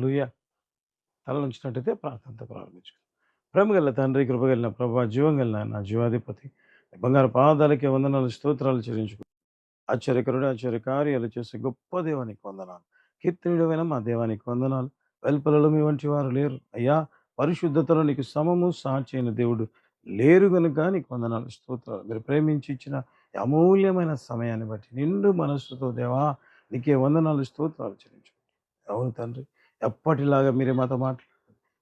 అలూయ తల ఉంచినట్టయితే ప్రార్థనతో ప్రారంభించుకుందాం. ప్రేమగల తండ్రి కృపగలిన ప్రభా జీవం కలిగిన నా జీవాధిపతి బంగారు పాదాలకి వందనాలు స్తోత్రాలు చెల్లించుకు ఆశ్చర్యకరుడు ఆశ్చర్య కార్యాలు చేసే గొప్ప దేవానికి వందనాలు. కీర్తనుడమైన మా దేవానికి వందనాలు. వెల్పలలో మీ వంటి వారు లేరు. అయ్యా పరిశుద్ధతలో నీకు సమము సాక్షి దేవుడు లేరు కనుక నీకు వందనాలు స్తోత్రాలు. మీరు ప్రేమించి ఇచ్చిన అమూల్యమైన సమయాన్ని బట్టి నిండు మనస్సుతో దేవా నీకే వందనాలు స్తోత్రాలు చెల్లించు అవును తండ్రి ఎప్పటిలాగా మీరే మాతో మాట్లాడు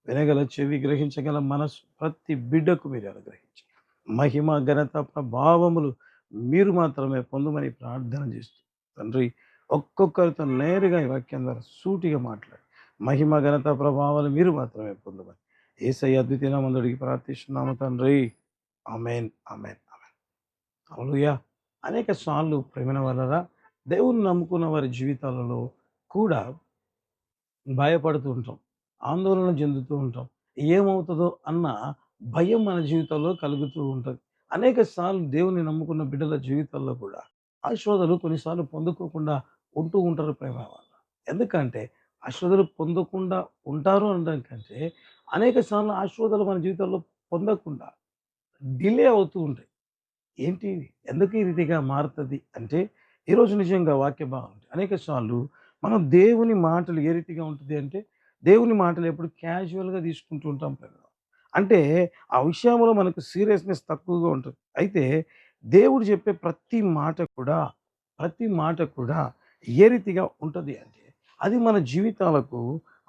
వినగల చెవి గ్రహించగల మనస్సు ప్రతి బిడ్డకు మీరు అనుగ్రహించి మహిమ ఘనత ప్రభావములు మీరు మాత్రమే పొందమని ప్రార్థన చేస్తూ తండ్రి ఒక్కొక్కరితో నేరుగా ఈ వాక్యం ద్వారా సూటిగా మాట్లాడి మహిమ ఘనత ప్రభావాలు మీరు మాత్రమే పొందమని ఏసై అద్వితీయ మందుడికి ప్రార్థిస్తున్నాము తండ్రి. అమెన్ అమెన్ అమెన్ అవునుయా అనేక సార్లు ప్రేమిన వలన దేవుని నమ్ముకున్న వారి జీవితాలలో కూడా భయపడుతూ ఉంటాం. ఆందోళన చెందుతూ ఉంటాం. ఏమవుతుందో అన్న భయం మన జీవితంలో కలుగుతూ ఉంటుంది. అనేక సార్లు దేవుని నమ్ముకున్న బిడ్డల జీవితాల్లో కూడా ఆశ్వాదలు కొన్నిసార్లు పొందుకోకుండా ఉంటూ ఉంటారు ప్రేమ ఎందుకంటే ఆశ్వాదలు పొందకుండా ఉంటారు అనడం కంటే అనేక సార్లు ఆశ్వాదాలు మన జీవితంలో పొందకుండా డిలే అవుతూ ఉంటాయి. ఏంటి? ఎందుకు ఈ రీతిగా మారుతుంది? అంటే ఈరోజు నిజంగా వాక్య బాగుంటుంది అనేక సార్లు మనం దేవుని మాటలు ఏ రీతిగా ఉంటుంది అంటే దేవుని మాటలు ఎప్పుడు క్యాజువల్గా తీసుకుంటూ ఉంటాం ప్రేమ అంటే ఆ విషయంలో మనకు సీరియస్నెస్ తక్కువగా ఉంటుంది. అయితే దేవుడు చెప్పే ప్రతి మాట కూడా ప్రతి మాట కూడా ఏ రీతిగా ఉంటుంది అంటే అది మన జీవితాలకు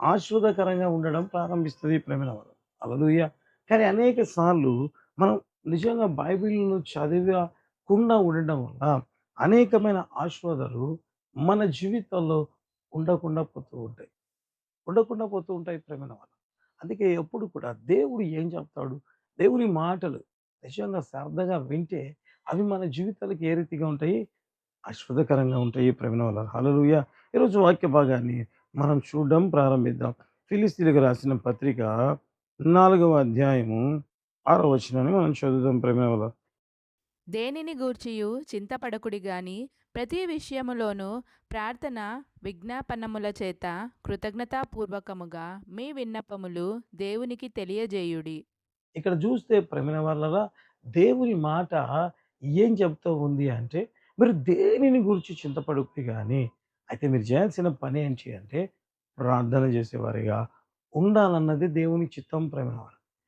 ఆశ్వాదకరంగా ఉండడం ప్రారంభిస్తుంది ప్రేమల వారు అలలుయ కానీ అనేక సార్లు మనం నిజంగా బైబిల్ను చదివకుండా ఉండడం వల్ల అనేకమైన ఆశ్వాదాలు మన జీవితాల్లో ఉండకుండా పోతూ ఉంటాయి. ఉండకుండా పోతూ ఉంటాయి ప్రేమల వల్ల. అందుకే ఎప్పుడు కూడా దేవుడు ఏం చెప్తాడు? దేవుని మాటలు నిజంగా శ్రద్ధగా వింటే అవి మన జీవితాలకు ఏ రీతిగా ఉంటాయి? ఆశ్వదకరంగా ఉంటాయి ప్రేమల వల్ల. హలలుయ ఈరోజు వాక్య భాగాన్ని మనం చూడడం ప్రారంభిద్దాం. ఫిలిస్తీన్లకు రాసిన పత్రిక నాలుగవ అధ్యాయము ఆరో వచనాన్ని మనం చదువుదాం ప్రేమైన వల్ల. దేనిని గూర్చియు చింతపడకుడి గాని ప్రతి విషయములోనూ ప్రార్థన విజ్ఞాపనముల చేత కృతజ్ఞతాపూర్వకముగా మీ విన్నపములు దేవునికి తెలియజేయుడి. ఇక్కడ చూస్తే ప్రమిన వల్ల దేవుని మాట ఏం చెప్తూ ఉంది అంటే మీరు దేనిని గురించి చింతపడుకుని కానీ అయితే మీరు చేయాల్సిన పని ఏంటి అంటే ప్రార్థన చేసేవారిగా ఉండాలన్నది దేవుని చిత్తం ప్రేమ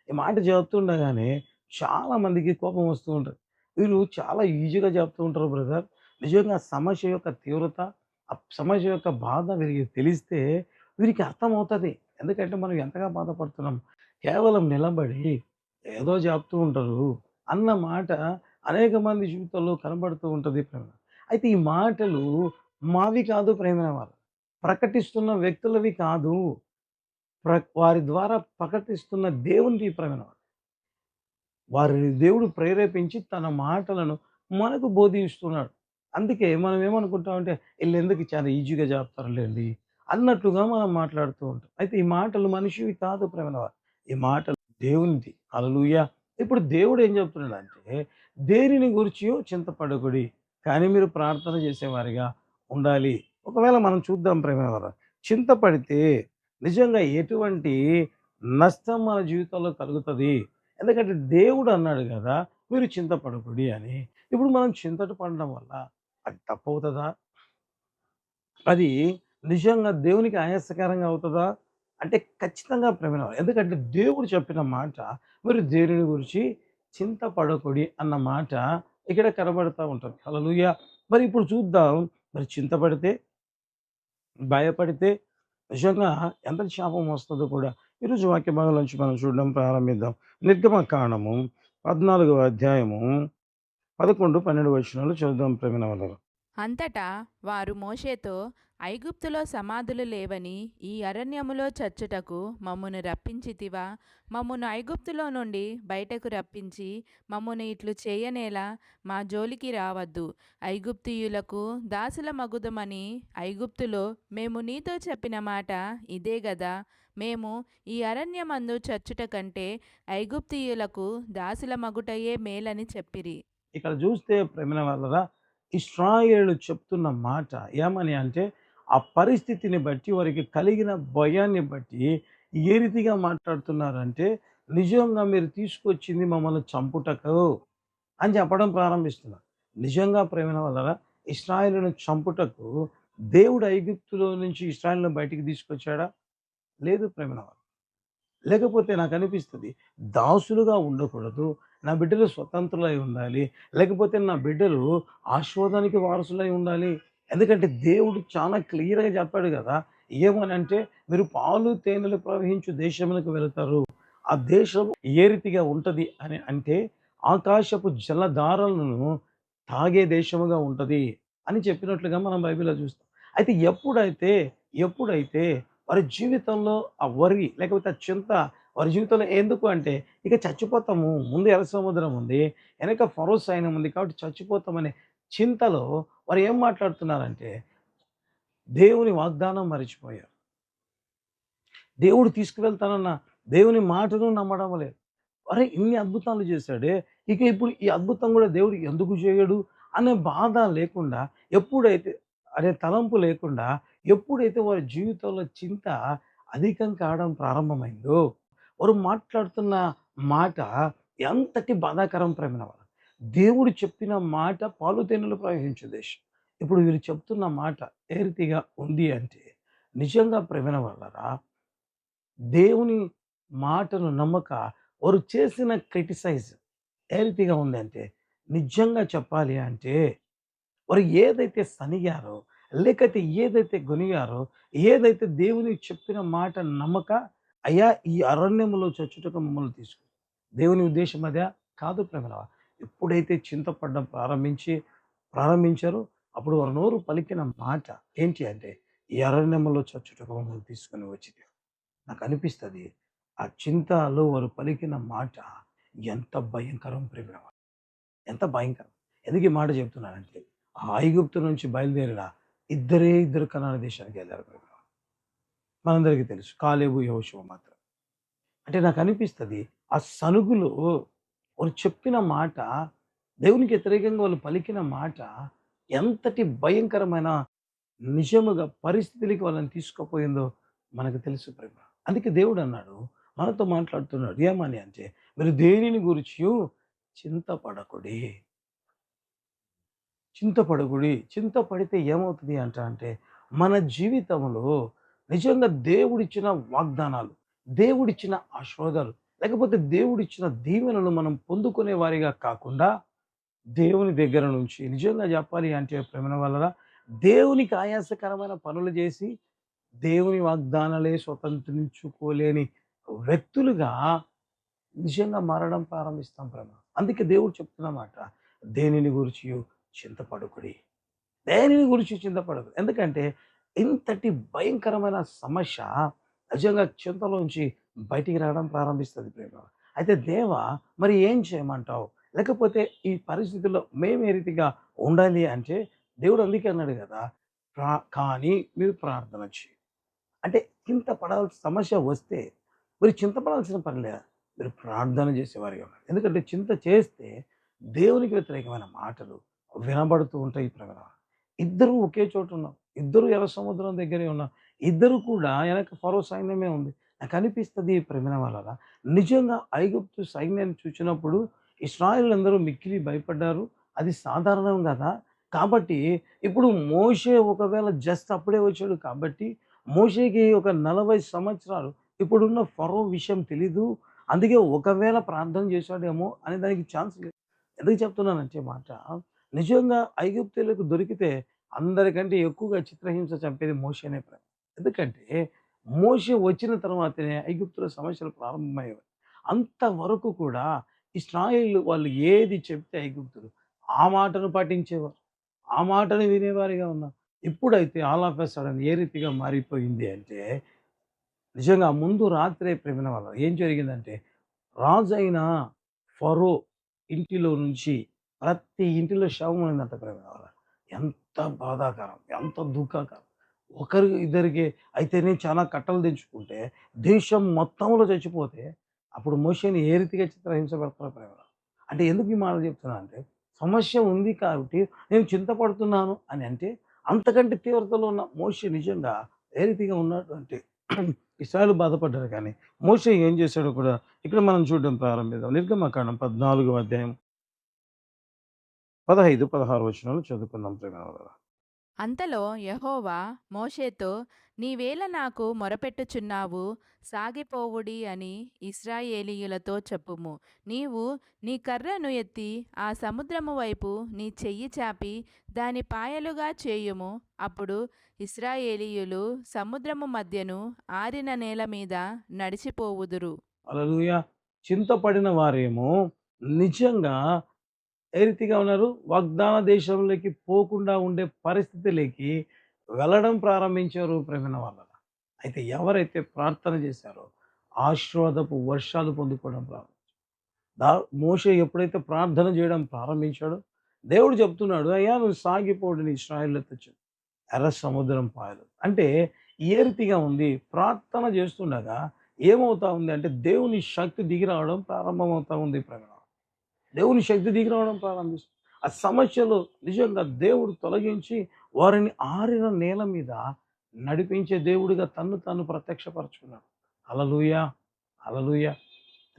ఈ మాట చెబుతుండగానే చాలామందికి కోపం వస్తూ ఉంటుంది. వీళ్ళు చాలా ఈజీగా చెప్తూ ఉంటారు బ్రదర్. నిజంగా సమస్య యొక్క తీవ్రత ఆ సమస్య యొక్క బాధ వీరికి తెలిస్తే వీరికి అర్థమవుతుంది. ఎందుకంటే మనం ఎంతగా బాధపడుతున్నాం? కేవలం నిలబడి ఏదో చెప్తూ ఉంటారు. అన్న మాట అనేక మంది జీవితంలో కనబడుతూ ఉంటుంది ప్రేమ. అయితే ఈ మాటలు మావి కాదు ప్రేమ వారు. ప్రకటిస్తున్న వ్యక్తులవి కాదు. ప్ర వారి ద్వారా ప్రకటిస్తున్న దేవునిది ప్రేమ వారిని దేవుడు ప్రేరేపించి తన మాటలను మనకు బోధిస్తున్నాడు. అందుకే మనం ఏమనుకుంటామంటే వీళ్ళు ఎందుకు చాలా ఈజీగా చెప్తారులేండి? అన్నట్లుగా మనం మాట్లాడుతూ ఉంటాం. అయితే ఈ మాటలు మనిషివి కాదు ప్రేమలవారు. ఈ మాటలు దేవునిది. అలలుయ ఇప్పుడు దేవుడు ఏం చెప్తున్నాడు అంటే దేనిని గురిచియో చింతపడకుడి కానీ మీరు ప్రార్థన చేసేవారిగా ఉండాలి. ఒకవేళ మనం చూద్దాం ప్రేమవారు చింతపడితే నిజంగా ఎటువంటి నష్టం మన జీవితంలో కలుగుతుంది? ఎందుకంటే దేవుడు అన్నాడు కదా మీరు చింతపడకుడి అని. ఇప్పుడు మనం చింతట పడడం వల్ల అది తప్పవుతుందా? అది నిజంగా దేవునికి ఆయాసకరంగా అవుతుందా? అంటే ఖచ్చితంగా ప్రేమ ఎందుకంటే దేవుడు చెప్పిన మాట మీరు దేవుని గురించి చింతపడకుడి అన్న మాట ఇక్కడ కనబడుతూ ఉంటుంది. హల్లెలూయా. మరి ఇప్పుడు చూద్దాం. మరి చింతపడితే భయపడితే నిజంగా ఎంత శాపం వస్తుందో కూడా. ఈరోజు వాక్య భాగం నుంచి మనం చూడడం ప్రారంభిద్దాం. నిర్గమ కాణము పద్నాలుగవ అధ్యాయము పదకొండు పన్నెండు వచనాలు చదువుదాం ప్రేమిన వలరు అంతటా వారు మోషేతో ఐగుప్తులో సమాధులు లేవని ఈ అరణ్యములో చచ్చుటకు మమ్మును రప్పించితివా? మమ్మును ఐగుప్తులో నుండి బయటకు రప్పించి మమ్మును ఇట్లు చేయనేలా మా జోలికి రావద్దు. ఐగుప్తియులకు దాసుల మగుదమని ఐగుప్తులో మేము నీతో చెప్పిన మాట ఇదే గదా? మేము ఈ అరణ్యమందు చచ్చుట కంటే ఐగుప్తియులకు దాసుల మగుటయే మేలని చెప్పిరి. ఇక్కడ చూస్తే ప్రేమ వల్ల ఇస్రాయేలు చెప్తున్న మాట ఏమని అంటే ఆ పరిస్థితిని బట్టి వారికి కలిగిన భయాన్ని బట్టి ఏ రీతిగా మాట్లాడుతున్నారంటే నిజంగా మీరు తీసుకొచ్చింది మమ్మల్ని చంపుటకు అని చెప్పడం ప్రారంభిస్తున్నారు. నిజంగా ప్రేమ వల్ల ఇస్రాయేలును చంపుటకు దేవుడు ఐగుప్తులో నుంచి ఇస్రాయేల్ను బయటికి తీసుకొచ్చాడా? లేదు ప్రేమ లేకపోతే నాకు అనిపిస్తుంది దాసులుగా ఉండకూడదు నా బిడ్డలు స్వతంత్రులై ఉండాలి. లేకపోతే నా బిడ్డలు ఆశోదానికి వారసులై ఉండాలి. ఎందుకంటే దేవుడు చాలా క్లియర్గా చెప్పాడు కదా ఏమనంటే మీరు పాలు తేనెలు ప్రవహించు దేశములకు వెళతారు. ఆ దేశం ఏ రీతిగా ఉంటుంది అని అంటే ఆకాశపు జలధారలను తాగే దేశముగా ఉంటుంది అని చెప్పినట్లుగా మనం బైబిల్లో చూస్తాం. అయితే ఎప్పుడైతే ఎప్పుడైతే వారి జీవితంలో ఆ వరి లేకపోతే ఆ చింత వారి జీవితంలో ఎందుకు అంటే ఇక చచ్చిపోతాము ముందు ఎర్ర సముద్రం ఉంది వెనక ఫరో సైన్యం ఉంది కాబట్టి చచ్చిపోతామనే చింతలో వారు ఏం మాట్లాడుతున్నారంటే దేవుని వాగ్దానం మరిచిపోయారు. దేవుడు తీసుకువెళ్తానన్న దేవుని మాటను నమ్మడం లేదు అరే ఇన్ని అద్భుతాలు చేశాడే ఇక ఇప్పుడు ఈ అద్భుతం కూడా దేవుడు ఎందుకు చేయడు అనే బాధ లేకుండా ఎప్పుడైతే అనే తలంపు లేకుండా ఎప్పుడైతే వారి జీవితంలో చింత అధికం కావడం ప్రారంభమైందో వారు మాట్లాడుతున్న మాట ఎంతటి బాధాకరం ప్రేమిన వారు. దేవుడు చెప్పిన మాట పాలు తేనెలు ప్రవహించు దేశం. ఇప్పుడు వీరు చెప్తున్న మాట ఏ రీతిగా ఉంది అంటే నిజంగా ప్రేమిన వాళ్ళరా దేవుని మాటను నమ్మక వారు చేసిన క్రిటిసైజ్ ఏ రీతిగా ఉంది అంటే నిజంగా చెప్పాలి అంటే వారు ఏదైతే సనిగారో లేకపోతే ఏదైతే గొనిగారో ఏదైతే దేవుని చెప్పిన మాట నమ్మక అయ్యా ఈ అరణ్యంలో చచ్చుటకు మమ్మల్ని తీసుకు దేవుని ఉద్దేశం అదే కాదు ప్రేమలవా ఎప్పుడైతే చింతపడడం ప్రారంభించి ప్రారంభించారో అప్పుడు వారు నోరు పలికిన మాట ఏంటి అంటే ఈ అరణ్యంలో చచ్చుటకు మమ్మల్ని తీసుకుని వచ్చింది నాకు అనిపిస్తుంది ఆ చింతలో వారు పలికిన మాట ఎంత భయంకరం ప్రేమ ఎంత భయంకరం. ఎందుకు ఈ మాట చెప్తున్నానంటే ఆ ఐగుప్తు నుంచి బయలుదేరిన ఇద్దరే ఇద్దరు కనాన దేశానికి వెళ్ళారు ప్రేమ మనందరికీ తెలుసు. కాలేబు యహోశివ మాత్రం. అంటే నాకు అనిపిస్తుంది ఆ సనుగులో వాళ్ళు చెప్పిన మాట దేవునికి వ్యతిరేకంగా వాళ్ళు పలికిన మాట ఎంతటి భయంకరమైన నిజముగా పరిస్థితులకి వాళ్ళని తీసుకుపోయిందో మనకు తెలుసు ప్రేమ. అందుకే దేవుడు అన్నాడు మనతో మాట్లాడుతున్నాడు ఏమని అంటే మీరు దేనిని గురించి చింతపడకుడి. చింతపడకుడి. చింతపడితే ఏమవుతుంది అంట అంటే మన జీవితంలో నిజంగా దేవుడిచ్చిన వాగ్దానాలు దేవుడిచ్చిన ఆశీర్వాదాలు లేకపోతే దేవుడిచ్చిన దీవెనలు మనం పొందుకునే వారిగా కాకుండా దేవుని దగ్గర నుంచి నిజంగా చెప్పాలి అంటే ప్రేమ వల్ల దేవునికి ఆయాసకరమైన పనులు చేసి దేవుని వాగ్దానాలే స్వతంత్రించుకోలేని వ్యక్తులుగా నిజంగా మారడం ప్రారంభిస్తాం ప్రేమ అందుకే దేవుడు చెప్తున్నమాట దేనిని గురించి చింతపడుకుడి. దేనిని గురించి చింతపడదు ఎందుకంటే ఇంతటి భయంకరమైన సమస్య నిజంగా చింతలోంచి బయటికి రావడం ప్రారంభిస్తుంది ప్రేమ. అయితే దేవ మరి ఏం చేయమంటావు? లేకపోతే ఈ పరిస్థితుల్లో మేము ఏ రీతిగా ఉండాలి అంటే దేవుడు అందుకే అన్నాడు కదా ప్రా కానీ మీరు ప్రార్థన చేయి. అంటే చింత పడాల్సిన సమస్య వస్తే మీరు చింతపడాల్సిన పని లేదు? మీరు ప్రార్థన చేసేవారిగా ఉన్నారు ఎందుకంటే చింత చేస్తే దేవునికి వ్యతిరేకమైన మాటలు వినబడుతూ ఉంటాయి ఈ ప్రకారం ఇద్దరు ఒకే చోట ఉన్నారు. ఇద్దరు ఎర్ర సముద్రం దగ్గరే ఉన్నారు ఇద్దరు కూడా వెనక ఫరో సైన్యమే ఉంది. నాకు అనిపిస్తుంది ప్రేమిన వల్ల నిజంగా ఐగుప్తు సైన్యాన్ని చూసినప్పుడు ఇస్రాయిల్ అందరూ మిక్కిలి భయపడ్డారు. అది సాధారణం కదా. కాబట్టి ఇప్పుడు మోషే ఒకవేళ జస్ట్ అప్పుడే వచ్చాడు కాబట్టి మోషేకి ఒక నలభై సంవత్సరాలు ఇప్పుడున్న ఫరో విషయం తెలీదు. అందుకే ఒకవేళ ప్రార్థన చేశాడేమో అనే దానికి ఛాన్స్ లేదు. ఎందుకు చెప్తున్నానంటే మాట నిజంగా ఐగుప్తులకు దొరికితే అందరికంటే ఎక్కువగా చిత్రహింస చంపేది అనే ప్రేమ. ఎందుకంటే మోషి వచ్చిన తర్వాతనే ఐగుప్తుల సమస్యలు ప్రారంభమయ్యేవి అంతవరకు కూడా ఇస్రాయిల్ వాళ్ళు ఏది చెప్తే ఐగుప్తులు ఆ మాటను పాటించేవారు. ఆ మాటను వినేవారిగా ఉన్నారు. ఇప్పుడైతే ఆల్ ఆఫ్ సడన్ ఏ రీతిగా మారిపోయింది అంటే నిజంగా ముందు రాత్రే ప్రేమిన వల్ల ఏం జరిగిందంటే రాజు అయిన ఫరో ఇంటిలో నుంచి ప్రతి ఇంటిలో శవం అయిందంట ప్రేమిన వాళ్ళు. ఎంత బాధాకరం ఎంత దుఃఖకరం. ఒకరి ఇద్దరికి అయితేనే చాలా కట్టలు తెంచుకుంటే దేశం మొత్తంలో చచ్చిపోతే అప్పుడు మోషేని ఏ రీతిగా చిత్రహింసపెడతారో ప్రేమ అంటే ఎందుకు ఈ మాట చెప్తున్నా అంటే సమస్య ఉంది కాబట్టి నేను చింతపడుతున్నాను అని అంటే అంతకంటే తీవ్రతలో ఉన్న మోషి నిజంగా ఏ రీతిగా ఉన్నాడు అంటే ఇస్రాయలు బాధపడ్డారు కానీ మోషే ఏం చేశాడో కూడా ఇక్కడ మనం చూడడం ప్రారంభిద్దాం. నిర్గమకాండం పద్నాలుగో అధ్యాయం పదహైదు పదహారు వచనాలు చదువుకుందాం ప్రేమ అంతలో యెహోవా మోషేతో నీవేళ నాకు మొరపెట్టుచున్నావు సాగిపోవుడి అని ఇస్రాయేలీయులతో చెప్పుము. నీవు నీ కర్రను ఎత్తి ఆ సముద్రము వైపు నీ చెయ్యి చాపి దాని పాయలుగా చేయుము. అప్పుడు ఇస్రాయేలీయులు సముద్రము మధ్యను ఆరిన నేల మీద నడిచిపోవుదురు. అలలుయ చింతపడిన వారేమో నిజంగా ఏ రీతిగా ఉన్నారు? వాగ్దాన దేశంలోకి పోకుండా ఉండే పరిస్థితిలోకి వెళ్ళడం ప్రారంభించారు ప్రేమైన వాళ్ళ అయితే ఎవరైతే ప్రార్థన చేశారో ఆశీర్వాదపు వర్షాలు పొందుకోవడం ప్రారంభించారు. దా మోషే ఎప్పుడైతే ప్రార్థన చేయడం ప్రారంభించాడో దేవుడు చెప్తున్నాడు అయ్యా నువ్వు సాగిపోడు నీ ఇస్రాయిల్లో ఎర్ర సముద్రం పాయలు. అంటే ఏ రీతిగా ఉంది? ప్రార్థన చేస్తుండగా ఏమవుతా ఉంది? అంటే దేవుని శక్తి దిగి రావడం ప్రారంభమవుతా ఉంది ప్రకటన దేవుని శక్తి దిగి రావడం ప్రారంభిస్తుంది. ఆ సమస్యలు నిజంగా దేవుడు తొలగించి వారిని ఆరిన నేల మీద నడిపించే దేవుడిగా తన్ను తాను ప్రత్యక్షపరచుకున్నాడు. అలలుయ అలలుయ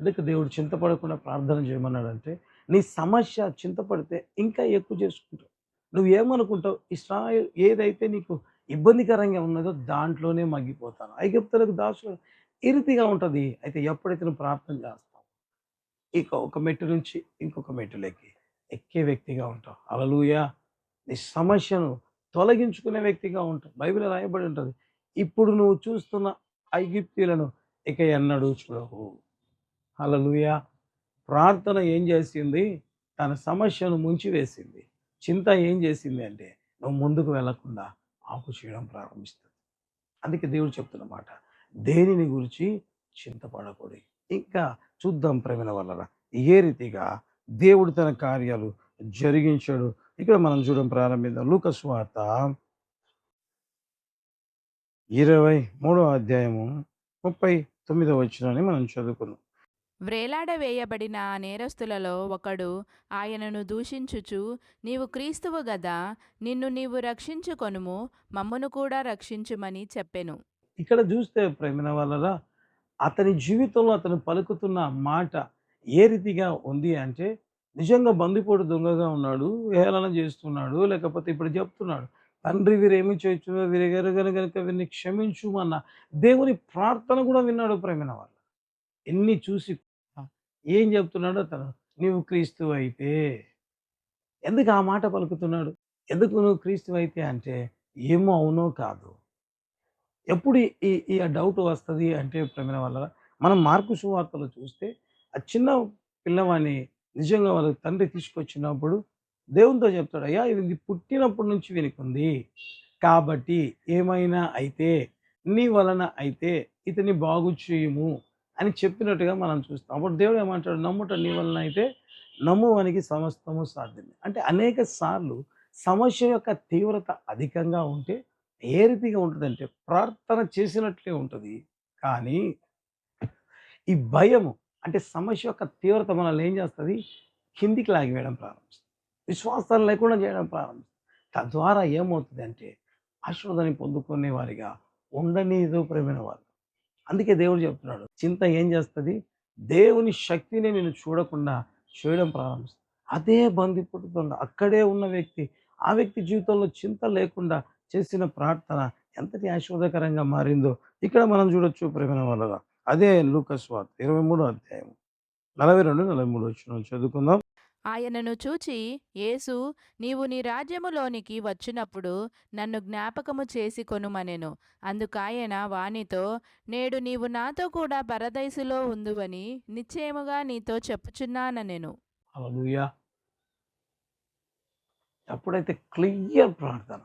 ఎందుకు దేవుడు చింతపడకుండా ప్రార్థన చేయమన్నాడంటే నీ సమస్య చింతపడితే ఇంకా ఎక్కువ చేసుకుంటావు. నువ్వు ఏమనుకుంటావు? ఇస్రాయల్ ఏదైతే నీకు ఇబ్బందికరంగా ఉన్నదో దాంట్లోనే మగ్గిపోతాను. ఐగుప్తులకు దాసులు ఈ రీతిగా ఉంటుంది. అయితే ఎప్పుడైతే నువ్వు ప్రార్థన చేస్తావు ఇక ఒక మెట్టు నుంచి ఇంకొక మెట్టులెక్కి ఎక్కే వ్యక్తిగా ఉంటావు అలలుయ నీ సమస్యను తొలగించుకునే వ్యక్తిగా ఉంటావు బైబిల్ రాయబడి ఉంటుంది. ఇప్పుడు నువ్వు చూస్తున్న ఐగిప్తీలను ఇక ఎన్నడూ చూడవు. అలలుయ ప్రార్థన ఏం చేసింది? తన సమస్యను ముంచివేసింది. చింత ఏం చేసింది అంటే నువ్వు ముందుకు వెళ్ళకుండా ఆపు చేయడం ప్రారంభిస్తుంది. అందుకే దేవుడు చెప్తున్నమాట దేనిని గురించి చింతపడకూడదు. ఇంకా చూద్దాం ప్రేమిన వల్ల ఏ రీతిగా దేవుడు తన కార్యాలు జరిగించాడు. ఇక్కడ మనం చూడడం ప్రారంభిద్దాం. లూకస్ వార్త ఇరవై మూడో అధ్యాయము ముప్పై తొమ్మిదో వచ్చినని మనం చదువుకున్నాం వ్రేలాడవేయబడిన ఆ నేరస్తులలో ఒకడు ఆయనను దూషించుచు నీవు క్రీస్తువు గదా నిన్ను నీవు రక్షించుకొనుము మమ్మును కూడా రక్షించుమని చెప్పెను. ఇక్కడ చూస్తే ప్రేమిన వల్ల అతని జీవితంలో అతను పలుకుతున్న మాట ఏ రీతిగా ఉంది అంటే నిజంగా బందిపోటు దొంగగా ఉన్నాడు హేళన చేస్తున్నాడు లేకపోతే ఇప్పుడు చెప్తున్నాడు తండ్రి వీరేమి చేయొచ్చు వీరి గనుక కనుక వీరిని క్షమించుమన్న దేవుని ప్రార్థన కూడా విన్నాడు ప్రేమిన వాళ్ళు ఎన్ని చూసి ఏం చెప్తున్నాడు అతను నీవు క్రీస్తు అయితే ఎందుకు ఆ మాట పలుకుతున్నాడు? ఎందుకు నువ్వు క్రీస్తు అయితే అంటే ఏమో అవునో కాదు ఎప్పుడు ఈ ఈ డౌట్ వస్తుంది అంటే ప్రమిన వల్ల? మనం మార్కు సువార్తలు చూస్తే ఆ చిన్న పిల్లవాడిని నిజంగా వాళ్ళ తండ్రి తీసుకొచ్చినప్పుడు దేవునితో చెప్తాడు అయ్యా ఇది పుట్టినప్పటి నుంచి వినుకుంది. కాబట్టి ఏమైనా అయితే నీ వలన అయితే ఇతని బాగు చేయము అని చెప్పినట్టుగా మనం చూస్తాం. అప్పుడు దేవుడు ఏమంటాడు? నమ్ముట నీ వలన అయితే నమ్మువానికి సమస్తము సాధ్యమే. అంటే అనేక సార్లు సమస్య యొక్క తీవ్రత అధికంగా ఉంటే ఏ రీతిగా ఉంటుందంటే ప్రార్థన చేసినట్లే ఉంటుంది. కానీ ఈ భయము అంటే సమస్య యొక్క తీవ్రత మనల్ని ఏం చేస్తుంది? కిందికి లాగివేయడం ప్రారంభిస్తుంది. విశ్వాసాలు లేకుండా చేయడం ప్రారంభిస్తుంది. తద్వారా ఏమవుతుంది అంటే ఆశీర్వాదాన్ని పొందుకునే వారిగా ఉండనీదు ప్రేమైన వారు. అందుకే దేవుడు చెప్తున్నాడు చింత ఏం చేస్తుంది? దేవుని శక్తిని నేను చూడకుండా చేయడం ప్రారంభిస్తుంది. అదే బంది దొంగ అక్కడే ఉన్న వ్యక్తి ఆ వ్యక్తి జీవితంలో చింత లేకుండా చేసిన ప్రార్థన ఎంతటి ఆశీర్వాదకరంగా మారిందో ఇక్కడ మనం చూడొచ్చు ప్రేమ వల్ల అదే లూకస్ వార్త ఇరవై మూడో అధ్యాయం. నలభై రెండు నలభై మూడు వచ్చిన చదువుకుందాం. ఆయనను చూచి యేసు నీవు నీ రాజ్యములోనికి వచ్చినప్పుడు నన్ను జ్ఞాపకము చేసి కొనుమనెను. అందుకాయన వానితో నేడు నీవు నాతో కూడా పరదైసులో ఉందువని నిశ్చయముగా నీతో చెప్పుచున్నానెను ఎప్పుడైతే క్లియర్ ప్రార్థన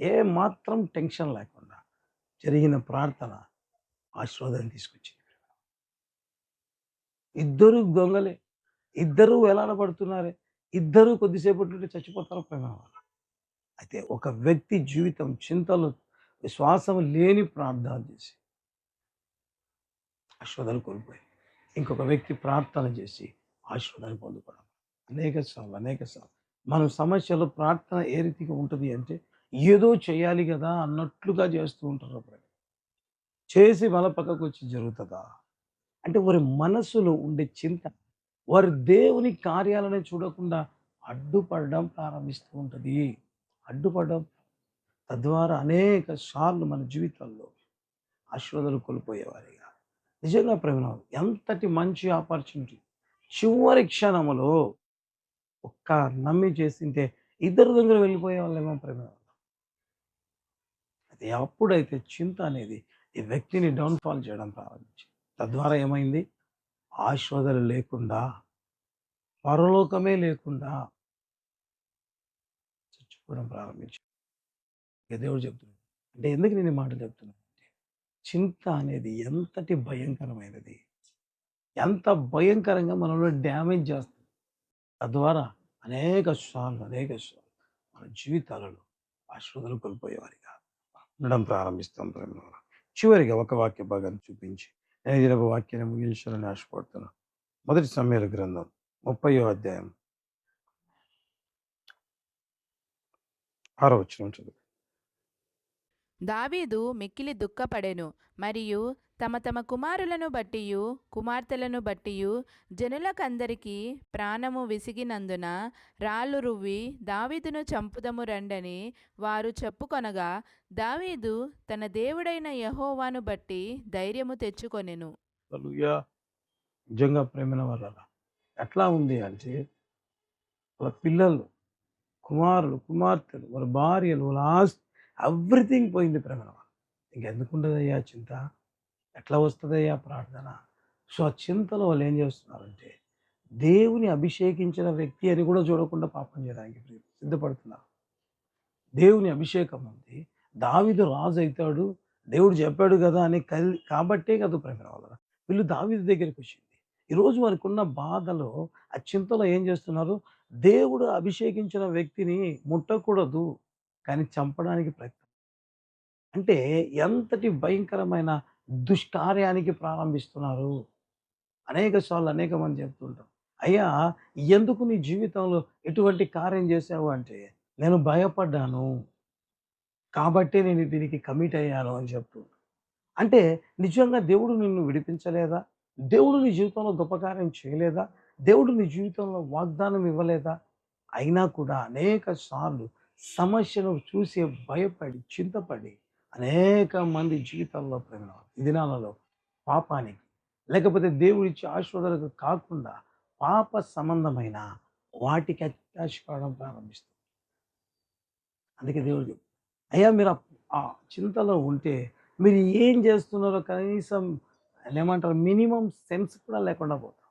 ఏ మాత్రం టెన్షన్ లేకుండా జరిగిన ప్రార్థన ఆశీర్వాదాన్ని తీసుకొచ్చింది. ఇద్దరు దొంగలే. ఇద్దరు వేలాడబడుతున్నారే. ఇద్దరు కొద్దిసేపటి నుండి చచ్చిపోతారు ప్రేమ అయితే ఒక వ్యక్తి జీవితం చింతలు విశ్వాసం లేని ప్రార్థన చేసి ఆశీర్వాదాలు కోల్పోయి ఇంకొక వ్యక్తి ప్రార్థన చేసి ఆశీర్వాదాన్ని పొందుకోవడం అనేక సార్లు అనేక సార్లు. మనం సమస్యలో ప్రార్థన ఏ రీతిగా ఉంటుంది అంటే ఏదో చేయాలి కదా అన్నట్లుగా చేస్తూ ఉంటారు ప్రజలు. చేసి మళ్ళా పక్కకు వచ్చి జరుగుతుందా? అంటే వారి మనసులో ఉండే చింత వారి దేవుని కార్యాలను చూడకుండా అడ్డుపడడం ప్రారంభిస్తూ ఉంటుంది. అడ్డుపడడం తద్వారా అనేక సార్లు మన జీవితాల్లో ఆశీర్వాదాలు కోల్పోయేవారిగా. నిజంగా ప్రేమ ఎంతటి మంచి ఆపర్చునిటీ. చివరి క్షణములో ఒక్క నమ్మి చేసింటే ఇద్దరు దగ్గర వెళ్ళిపోయే వాళ్ళేమో ప్రేమ అది అప్పుడైతే చింత అనేది ఈ వ్యక్తిని డౌన్ఫాల్ చేయడం ప్రారంభించింది. తద్వారా ఏమైంది? ఆశ్వదలు లేకుండా పరలోకమే లేకుండా చచ్చిపోవడం ప్రారంభించింది. దేవుడు చెప్తున్నాడు. అంటే ఎందుకు నేను ఈ మాట చెప్తున్నాను అంటే చింత అనేది ఎంతటి భయంకరమైనది? ఎంత భయంకరంగా మనలో డ్యామేజ్ చేస్తుంది? తద్వారా అనేక సార్లు అనేక సార్లు మన జీవితాలలో ఆశీర్వాదాలు కోల్పోయేవారిగా ఉండడం ప్రారంభిస్తాం ప్రేమ చివరిగా ఒక వాక్య భాగాన్ని చూపించి నేను ఇది ఒక వాక్యాన్ని ముగించాలని ఆశపడుతున్నాను మొదటి సమయాల గ్రంథం ముప్పయో అధ్యాయం. ఆరో వచ్చిన చదువు. దావీదు మిక్కిలి దుఃఖపడెను మరియు తమ తమ కుమారులను బట్టియు కుమార్తెలను బట్టియు జనులకందరికీ ప్రాణము విసిగినందున రాళ్ళు రువ్వి దావీదును చంపుదము రండని వారు చెప్పుకొనగా దావీదు తన దేవుడైన యహోవాను బట్టి ధైర్యము తెచ్చుకొనెను. నిజంగా ప్రేమైన వాళ్ళ ఎట్లా ఉంది అంటే వాళ్ళ పిల్లలు కుమారులు కుమార్తెలు వాళ్ళ భార్యలు వాళ్ళ ఆస్తి ఎవ్రీథింగ్ పోయింది ప్రేమ ఇంకెందుకు ఉండదయ్యా చింత? ఎట్లా వస్తుందయ్యా ప్రార్థన? సో ఆ చింతలో వాళ్ళు ఏం చేస్తున్నారంటే దేవుని అభిషేకించిన వ్యక్తి అని కూడా చూడకుండా పాపం చేయడానికి సిద్ధపడుతున్నారు. దేవుని అభిషేకం ఉంది. దావిదు రాజు అవుతాడు. దేవుడు చెప్పాడు కదా అని కలి కాబట్టే కదా ప్రేమ వాళ్ళ వీళ్ళు దావిదు దగ్గరికి వచ్చింది. ఈరోజు వారికి ఉన్న బాధలో ఆ చింతలో ఏం చేస్తున్నారు? దేవుడు అభిషేకించిన వ్యక్తిని ముట్టకూడదు కానీ చంపడానికి ప్రయత్నం. అంటే ఎంతటి భయంకరమైన దుష్కార్యానికి ప్రారంభిస్తున్నారు. అనేక సార్లు అనేక మంది చెప్తుంటారు అయ్యా ఎందుకు నీ జీవితంలో ఎటువంటి కార్యం చేసావు అంటే నేను భయపడ్డాను. కాబట్టి నేను దీనికి కమిట్ అయ్యాను అని చెప్తూ. అంటే నిజంగా దేవుడు నిన్ను విడిపించలేదా? దేవుడు నీ జీవితంలో గొప్ప కార్యం చేయలేదా? దేవుడు నీ జీవితంలో వాగ్దానం ఇవ్వలేదా? అయినా కూడా అనేక సార్లు సమస్యను చూసి భయపడి చింతపడి అనేక మంది జీవితాల్లో ప్రేమ ఈ దినాలలో పాపానికి లేకపోతే దేవుడిచ్చే ఆశీర్వాదాలకు కాకుండా పాప సంబంధమైన వాటికి అత్యాశ కావడం ప్రారంభిస్తుంది. అందుకే దేవుడు అయ్యా మీరు ఆ- చింతలో ఉంటే మీరు ఏం చేస్తున్నారో కనీసం ఏమంటారు మినిమం సెన్స్ కూడా లేకుండా పోతాం.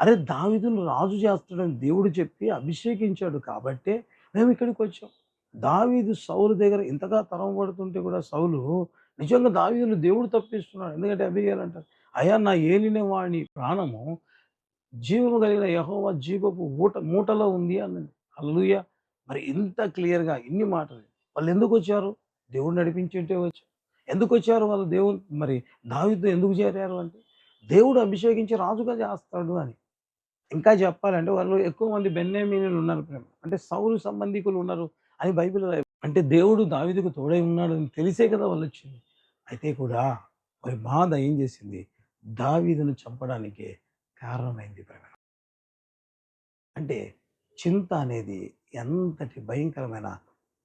అరే దావిదును రాజు చేస్తాడని దేవుడు చెప్పి అభిషేకించాడు కాబట్టే మేము ఇక్కడికి వచ్చాం. దావీదు సౌలు దగ్గర ఇంతగా తరం పడుతుంటే కూడా సౌలు నిజంగా దావీదును దేవుడు తప్పిస్తున్నాడు. ఎందుకంటే అభిగేలు అంటారు అయ్యా నా ఏలిన వాడి ప్రాణము జీవము కలిగిన యహోవా జీవపు ఊట మూటలో ఉంది అన్నది. అల్లుయ మరి ఇంత క్లియర్గా ఇన్ని మాటలు వాళ్ళు ఎందుకు వచ్చారు? దేవుడు నడిపించుంటే వచ్చారు. ఎందుకు వచ్చారు వాళ్ళు దేవుడు మరి దావీదు ఎందుకు చేరారు అంటే దేవుడు అభిషేకించి రాజుగా చేస్తాడు అని. ఇంకా చెప్పాలంటే వాళ్ళు ఎక్కువ మంది బెన్నేమీనులు ఉన్నారు ప్రేమ. అంటే సౌలు సంబంధికులు ఉన్నారు. అని బైబిల్ అంటే దేవుడు దావిదకు తోడై ఉన్నాడు అని తెలిసే కదా వాళ్ళు వచ్చింది అయితే కూడా వారి బాధ ఏం చేసింది? దావీదును చంపడానికే కారణమైంది ప్రేమ అంటే చింత అనేది ఎంతటి భయంకరమైన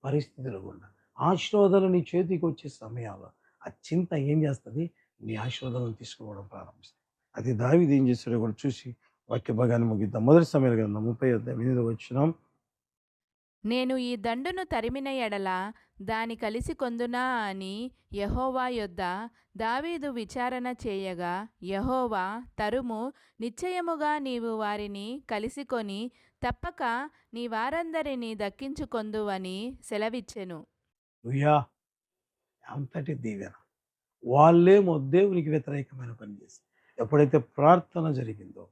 పరిస్థితులు గుండా ఆశీర్వాదాలు నీ చేతికి వచ్చే సమయంలో ఆ చింత ఏం చేస్తుంది? నీ ఆశీర్వాదాలను తీసుకోవడం ప్రారంభిస్తుంది. అది దావీదు ఏం చేస్తాడో కూడా చూసి వాక్య భాగాన్ని ముగిద్దాం. మొదటి సమయం కదా ముప్పై ఎనిమిది వచ్చినాం. నేను ఈ దండును తరిమిన ఎడల దాని కలిసి కొందునా అని యహోవా యొద్ద దావీదు విచారణ చేయగా యహోవా తరుము నిశ్చయముగా నీవు వారిని కలిసికొని తప్పక నీ వారందరినీ దక్కించుకొందువని సెలవిచ్చెను. అంతటి దీవెన. వాళ్ళేమో దేవునికి వ్యతిరేకమైన పని చేసి ఎప్పుడైతే ప్రార్థన జరిగిందో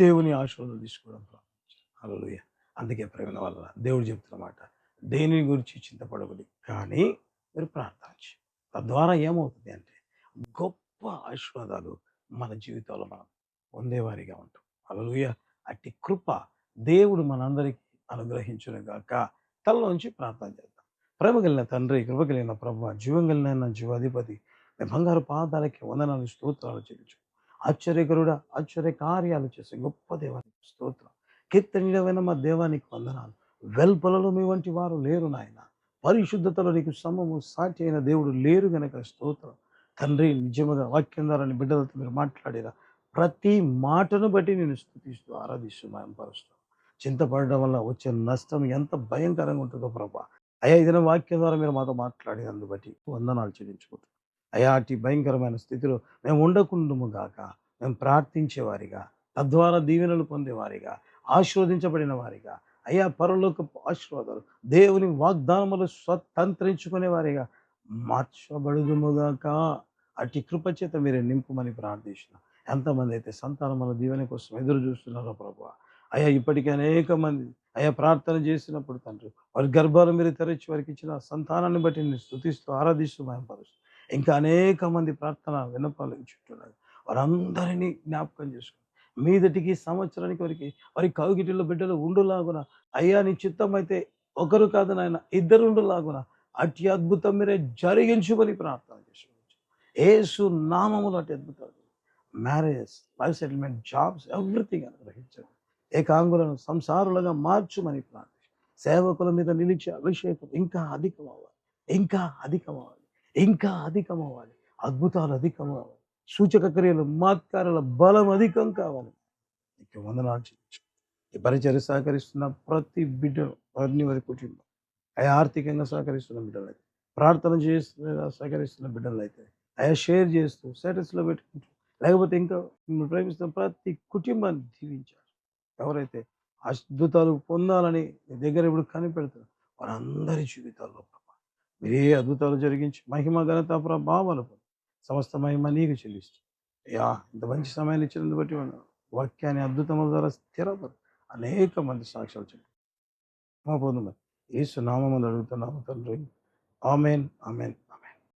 దేవుని ఆశీర్వాదం తీసుకోవడం ప్రారంభించారు. హల్లెలూయా. అందుకే ప్రేమ వల్ల దేవుడు చెప్తున్నమాట దేని గురించి చింతపడకూడదు కానీ మీరు ప్రార్థన తద్వారా ఏమవుతుంది అంటే గొప్ప ఆశీర్వాదాలు మన జీవితంలో మనం పొందేవారిగా ఉంటాం. హల్లెలూయా. అట్టి కృప దేవుడు మనందరికీ అనుగ్రహించును గాక. తలలోంచి ప్రార్థన చేద్దాం. ప్రేమ కలిగిన తండ్రి కృప కలిగిన ప్రభు జీవం కలిగిన జీవాధిపతి మీ బంగారు పాదాలకి వందనాలు స్తోత్రాలు చెల్లించు. ఆశ్చర్యకరుడా ఆశ్చర్య కార్యాలు చేసే గొప్ప దేవానికి స్తోత్రం. కీర్తనీయమైన మా దేవానికి వందనాలు. వెల్పలలో మీ వంటి వారు లేరు నాయన. పరిశుద్ధతలో నీకు సమము సాటి అయిన దేవుడు లేరు గనక స్తోత్రం. తండ్రి నిజముగా వాక్యం ద్వారాని బిడ్డలతో మీరు మాట్లాడిరా. ప్రతి మాటను బట్టి నేను స్థుతిస్తూ ఆరాధిస్తూ మాయంపరుస్తూ. చింతపడడం వల్ల వచ్చే నష్టం ఎంత భయంకరంగా ఉంటుందో ప్రభా. అయ్యా ఇదిన వాక్యం ద్వారా మీరు మాతో మాట్లాడినందు బట్టి వందనాలు చెల్లించుకుంటాం అయ్యా అటు భయంకరమైన స్థితిలో మేము ఉండకుండము గాక. మేము ప్రార్థించేవారిగా తద్వారా దీవెనలు పొందేవారిగా ఆశీర్వదించబడిన వారిగా అయ్యా పరలోక ఆశీర్వాదాలు దేవుని వాగ్దానములు స్వతంత్రించుకునే వారిగా మార్చబడుదుముగాక. అట్టి కృపచేత మీరు నింపుమని ప్రార్థించిన ఎంతమంది అయితే సంతానముల దీవెన కోసం ఎదురు చూస్తున్నారో ప్రభు అయ్యా ఇప్పటికీ అనేక మంది అయ్యా ప్రార్థన చేసినప్పుడు తండ్రి వారి గర్భాలు మీరు తెరచి వారికి ఇచ్చిన సంతానాన్ని బట్టి నేను స్థుతిస్తూ ఆరాధిస్తూ మాయపరుస్తూ ఇంకా అనేక మంది ప్రార్థన విన్నపాలు చుట్టూ వారందరినీ జ్ఞాపకం చేసుకుంటారు మీదటికి సంవత్సరానికి వారికి వారి కౌగిటిలో బిడ్డలు ఉండులాగున. అయ్యా నీ చిత్తం అయితే ఒకరు కాదు నాయన ఇద్దరు ఉండులాగున. అట్టి అద్భుతం మీరే జరిగించుకొని ప్రార్థన చేసుకోవచ్చు ఏసు నామములు అట్టి అద్భుతాలు. Marriage life settlement jobs everything అనుగ్రహించండి. ఏకాంగులను సంసారులుగా మార్చుమని ప్రార్థన సేవకుల మీద నిలిచే అభిషేకం ఇంకా అధికం అవ్వాలి ఇంకా అధికం అవ్వాలి ఇంకా అధికం అవ్వాలి అద్భుతాలు అధికం అవ్వాలి సూచక క్రియలు మాత్కారుల బలం అధికం కావాలి. నీకు వందనాలు చెల్లించు. ఈ పరిచర్య సహకరిస్తున్న ప్రతి బిడ్డ వారిని వారి కుటుంబం అయా ఆర్థికంగా సహకరిస్తున్న బిడ్డలైతే ప్రార్థన చేస్తున్న సహకరిస్తున్న బిడ్డలైతే అయా షేర్ చేస్తూ స్టేటస్లో పెట్టుకుంటూ లేకపోతే ఇంకా మిమ్మల్ని ప్రేమిస్తున్న ప్రతి కుటుంబాన్ని దీవించారు ఎవరైతే అద్భుతాలు పొందాలని మీ దగ్గర ఇప్పుడు కనిపెడతారు వారందరి జీవితాల్లో ప్రభా మీరే అద్భుతాలు జరిగించి మహిమ ఘనత ప్రభావాలు సమస్త మహిమ నీకు చెల్లిస్తూ. యా ఇంత మంచి సమయాన్ని ఇచ్చినందు బట్టి వాక్యాన్ని అద్భుతముల ద్వారా స్థిరపరు. అనేక మంది సాక్ష్యాలు చెప్పి. మా పొందమని ఏసు నామములు అడుగుతున్నాము తండ్రి. Amen amen.